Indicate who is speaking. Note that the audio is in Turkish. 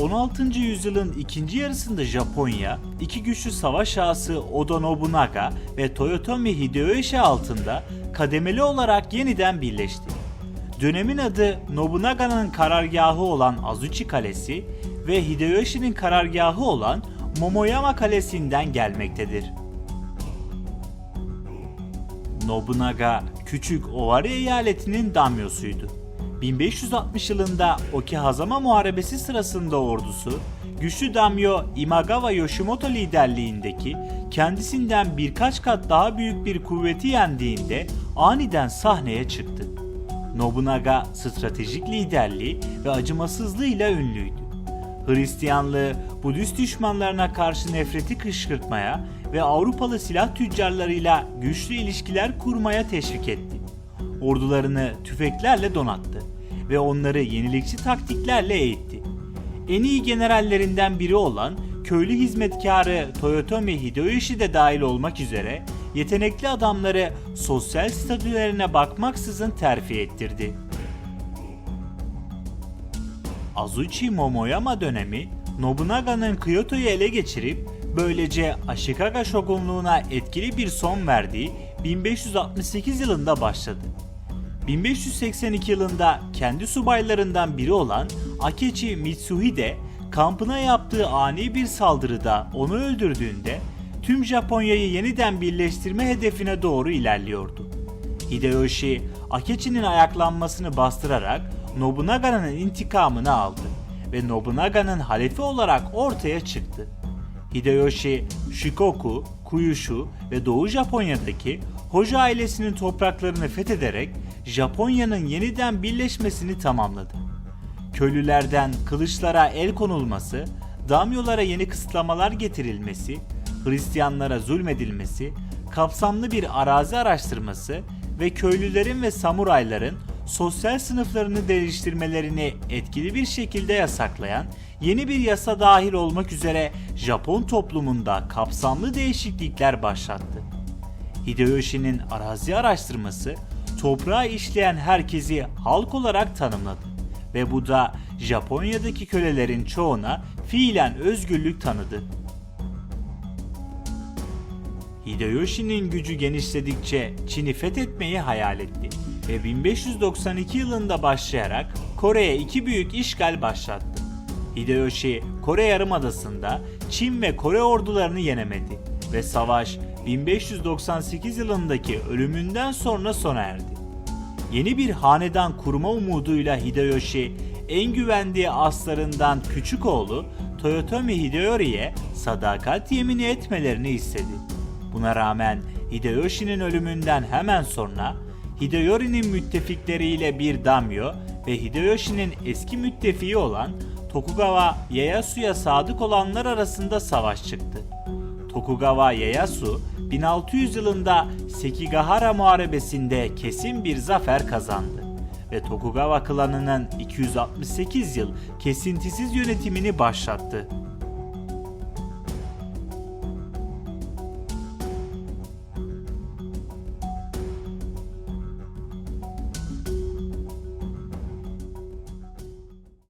Speaker 1: 16. yüzyılın ikinci yarısında Japonya, iki güçlü savaş ağası Oda Nobunaga ve Toyotomi Hideyoshi altında kademeli olarak yeniden birleşti. Dönemin adı Nobunaga'nın karargahı olan Azuchi Kalesi ve Hideyoshi'nin karargahı olan Momoyama Kalesi'nden gelmektedir. Nobunaga küçük Owari eyaletinin damyosuydu. 1560 yılında Okihazama Muharebesi sırasında ordusu, güçlü damyo Imagawa Yoshimoto liderliğindeki kendisinden birkaç kat daha büyük bir kuvveti yendiğinde aniden sahneye çıktı. Nobunaga stratejik liderliği ve acımasızlığıyla ünlüydü. Hristiyanlığı Budist düşmanlarına karşı nefreti kışkırtmaya ve Avrupalı silah tüccarlarıyla güçlü ilişkiler kurmaya teşvik etti. Ordularını tüfeklerle donattı ve onları yenilikçi taktiklerle eğitti. En iyi generallerinden biri olan köylü hizmetkarı Toyotomi Hideyoshi de dahil olmak üzere yetenekli adamları sosyal statülerine bakmaksızın terfi ettirdi. Azuchi Momoyama dönemi Nobunaga'nın Kyoto'yu ele geçirip böylece Ashikaga şogunluğuna etkili bir son verdiği 1568 yılında başladı. 1582 yılında kendi subaylarından biri olan Akechi Mitsuhide kampına yaptığı ani bir saldırıda onu öldürdüğünde tüm Japonya'yı yeniden birleştirme hedefine doğru ilerliyordu. Hideyoshi, Akechi'nin ayaklanmasını bastırarak Nobunaga'nın intikamını aldı ve Nobunaga'nın halefi olarak ortaya çıktı. Hideyoshi, Shikoku, Kyushu ve Doğu Japonya'daki Hoja ailesinin topraklarını fethederek Japonya'nın yeniden birleşmesini tamamladı. Köylülerden kılıçlara el konulması, damyolara yeni kısıtlamalar getirilmesi, Hristiyanlara zulmedilmesi, kapsamlı bir arazi araştırması ve köylülerin ve samurayların sosyal sınıflarını değiştirmelerini etkili bir şekilde yasaklayan yeni bir yasa dahil olmak üzere Japon toplumunda kapsamlı değişiklikler başlattı. Hideyoshi'nin arazi araştırması toprağı işleyen herkesi halk olarak tanımladı ve bu da Japonya'daki kölelerin çoğuna fiilen özgürlük tanıdı. Hideyoshi'nin gücü genişledikçe Çin'i fethetmeyi hayal etti ve 1592 yılında başlayarak Kore'ye iki büyük işgal başlattı. Hideyoshi Kore Yarımadası'nda Çin ve Kore ordularını yenemedi ve savaş 1598 yılındaki ölümünden sonra sona erdi. Yeni bir hanedan kurma umuduyla Hideyoshi en güvendiği aslarından küçük oğlu Toyotomi Hideyori'ye sadakat yemini etmelerini istedi. Buna rağmen Hideyoshi'nin ölümünden hemen sonra Hideyori'nin müttefikleriyle bir damyo ve Hideyoshi'nin eski müttefiği olan Tokugawa Ieyasu'ya sadık olanlar arasında savaş çıktı. Tokugawa Ieyasu 1600 yılında Sekigahara Muharebesi'nde kesin bir zafer kazandı ve Tokugawa klanının 268 yıl kesintisiz yönetimini başlattı.